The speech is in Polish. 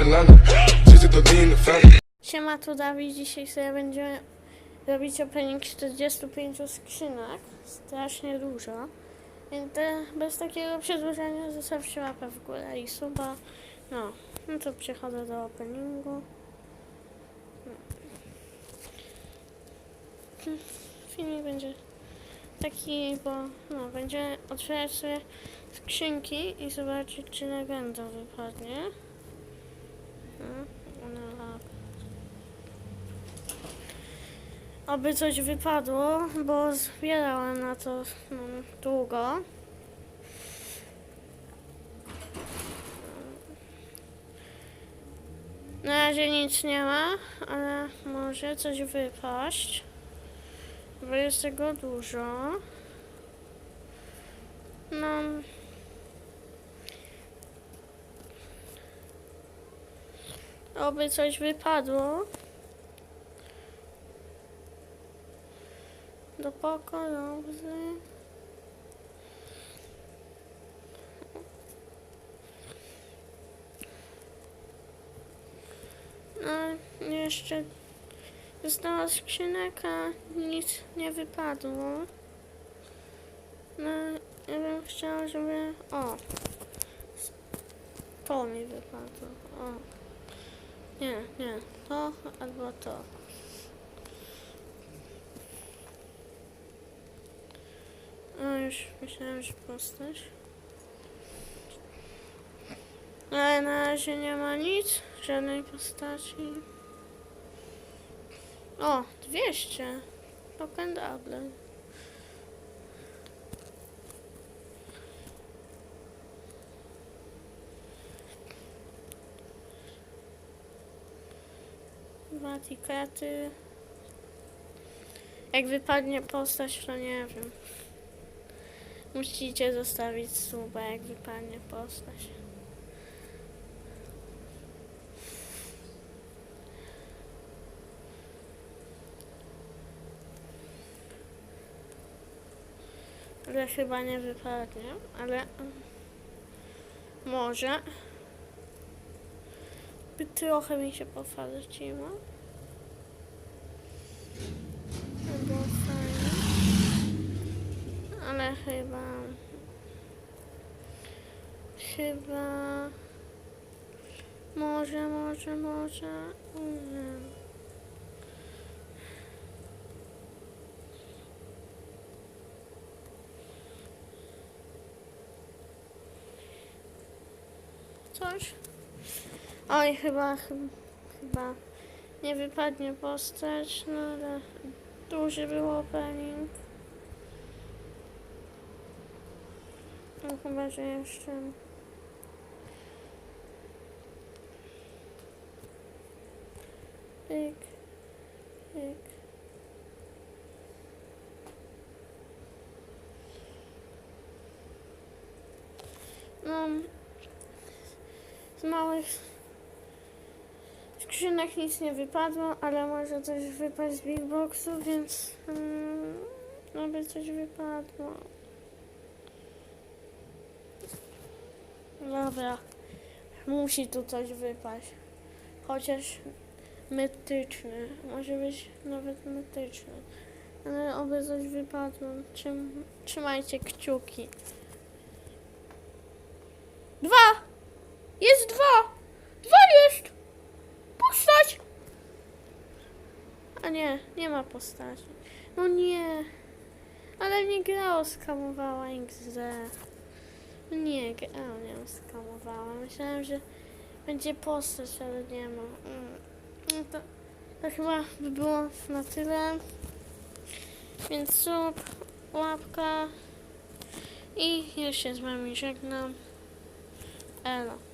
Atlanta. Just to the family. Siema, tu Dawid. Dzisiaj sobie będziemy robić opening 45 skrzynek. Strasznie dużo. Więc bez takiego przedłużenia zostawcie łapę w górę i suba. No, no to przechodzę do openingu. No. Filmik będzie taki, bo no, będzie otwierać sobie skrzynki i zobaczyć, czy legenda wypadnie. Oby coś wypadło, bo zbierałem na to no, długo. Na razie nic nie ma, ale może coś wypaść, bo jest tego dużo. No. Oby coś wypadło. Do pokoju. No, jeszcze została skrzynek, a nic nie wypadło. No, ja bym chciała, żeby... O! To mi wypadło. O! Nie, nie. To albo to. O, już myślałem, że postać. Ale na razie nie ma nic, żadnej postaci. O, 200. Token double. Dwa tikety. Jak wypadnie postać, to nie wiem. Musicie zostawić suba, jak wypadnie postać. Ale chyba nie wypadnie, ale może. Trochę mi się pofarciło. To było fajne. Ale chyba... Chyba... Może, może, może... Nie. Coś? Oj, chyba, chyba, nie wypadnie postać, no ale duży był opening. No chyba, że jeszcze... Pyk, pyk. No, z małych skrzynek nic nie wypadło, ale może coś wypaść z Big Boxu, więc mm, coś wypadło. Dobra, musi tu coś wypaść. Chociaż metyczny, może być nawet metyczny. Ale oby coś wypadło. Trzym, trzymajcie kciuki. Dwa! Jest dwa! Dwa jest! Postać! A nie, nie ma postaci. No nie. Ale mnie gra oskamowała. No Nie, gra mnie oskamowała. Myślałem, że będzie postać, ale nie ma. Mm. No to, to chyba by było na tyle. Więc sub, łapka i już się z wami żegnam. Elo.